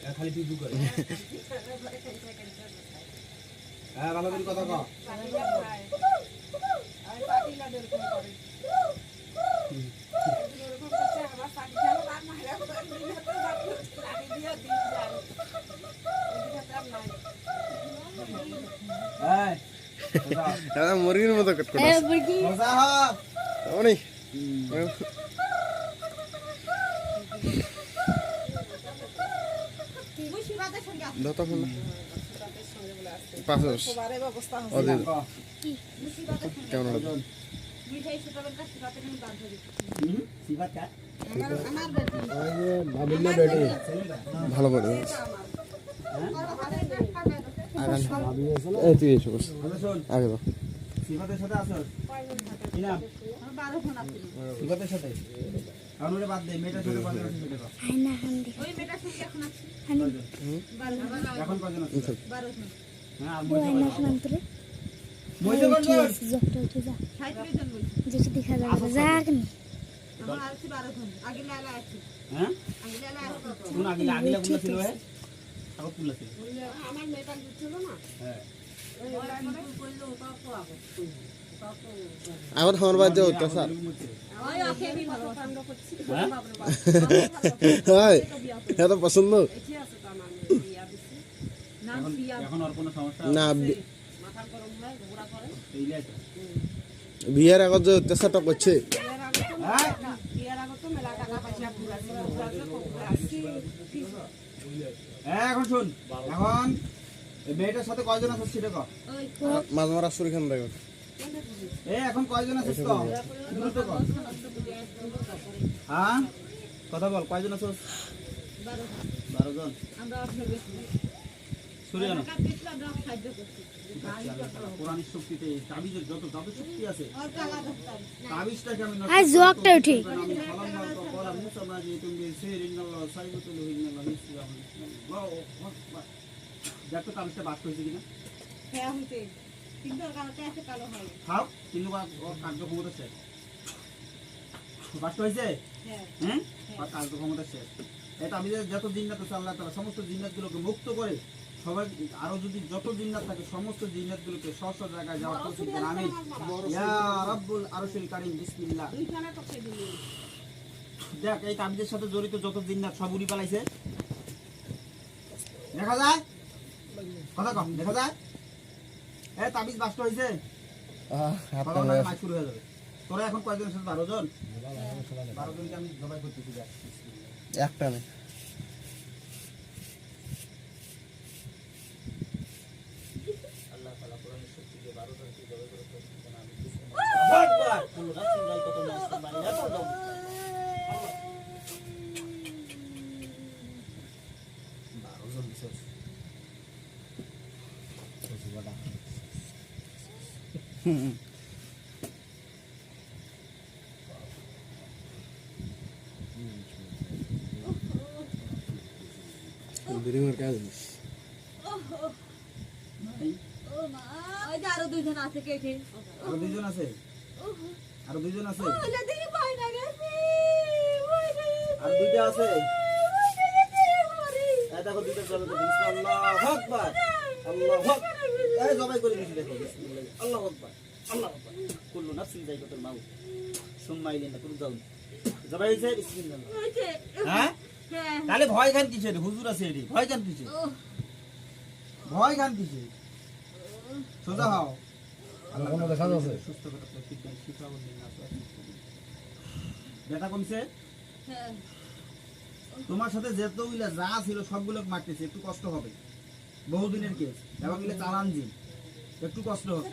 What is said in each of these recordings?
হ্যাঁ, খালি তুই করে। হ্যাঁ ভালো করে কথা কও। এই সোজা হ। দাদা মুরগির মতো কট কট দত ফোন কেমন? ভালো করে। হ্যাঁ? তুই এসে বস। আগে দাও সিফাতের সাথে আসোস? কি নাম? সিফাতের সাথে? কারণ ওরে বাদ দে, মেয়েটার সাথে? এখন আছে? হ্যাঁ? যেটা দেখা যাবে যাক নি হ্যাঁ? হ্যাঁ। আমার বাড়িতে অত্যাচার এরকম হয়। এত পছন্দ এখন এখন আর কোনো সমস্যা না। বিয়ের আগত যে অত্যাচারটা করছে। হ্যাঁ? হ্যাঁ, এখন শুন। এখন এই মেয়েটার সাথে কয়জন আছিস সেটা কর। মাছ মারা দেখ? এ এখন কয়জন কর। হ্যাঁ? কথা বল কয়জন আছিস বারো জন। সরে দেখো হয়েছে। কিনা খাও কিন্তু কার্যক্ষমতা শেষ। বাস্ত হয়েছে হ্যাঁ। কার্যক্ষমতা শেষ। এটা আমি যে যত জিন্নাত আছে আল্লাহ তালা সমস্ত জিন্নাত গুলোকে মুক্ত করে সবাই আরও যদি যত জিন্নাত থাকে সমস্ত জিন্নাত গুলোকে স্ব স্ব জায়গায় যাওয়ার তৌফিক দেন আমিন ইয়া রাব্বুল আরশিল কারীম বিসমিল্লাহ। দেখ এই তাবিজের সাথে জড়িত যত জিন্নাত সব উড়ি পালাইছে। দেখা যায়? কথা কম দেখা যায়? এ তাবিজ শুরু হয়ে যাবে। তোরা এখন কয়জন বারো জন? বারো জনকে আমি জবাই করতেছি একটা নেই আল্লাহ তাআলা কোরআনের শক্তি দিয়ে বারো জনকে জবাই করে তৌফিক দান আমিন। আল্লাহু আকবার। কুল্লু নাফসিন যায়কাতুল মাউত, বাড়ি না তো দাও। বারো জন দিছস। বিরিমের কাজ এই, আরও দুইজন আছে কেটে আরও আছে আরও দুইজন আছে আর দুইটা আছে দেখো দুইটা দিছি। আল্লাহু আকবার আল্লাহু আকবার এই জবাই করে দিছি দেখো আল্লাহু আকবার আল্লাহু আকবার। কুল্লু নাফসিন যায়কাতুল মাউত। সুম্মা ইলাইনা তুরজাউন জবাই হইছে বিসমিল্লাহ। হ্যাঁ? হ্যাঁ। তাহলে ভয় খান কিসের? হুজুর আছে এটি। ভয় কিসের? ভয় কিসের? সোজা হও। ব্যথা কমছে? হ্যাঁ। তোমার সাথে যেত উইলা যা ছিল সবগুলো মারতেছে একটু কষ্ট হবে। বহুদিনের কেস এবং ইলে চালান জিন একটু কষ্ট হবে।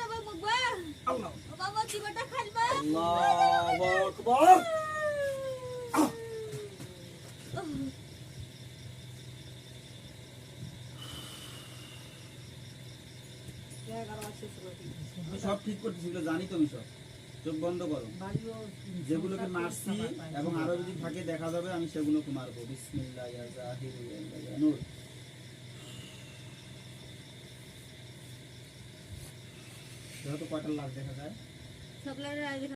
বাবা মুখবা আল্লাহ বাবা জীবনটা খাইবা আল্লাহু আকবার। সব ঠিক করতেছি জানি তুমি সব। চোখ বন্ধ করো। যেগুলোকে মারছি এবং আরও যদি থাকে দেখা যাবে, আমি সেগুলোকে মারবো বিসমিল্লাহ কটা লাভ দেখা যায়?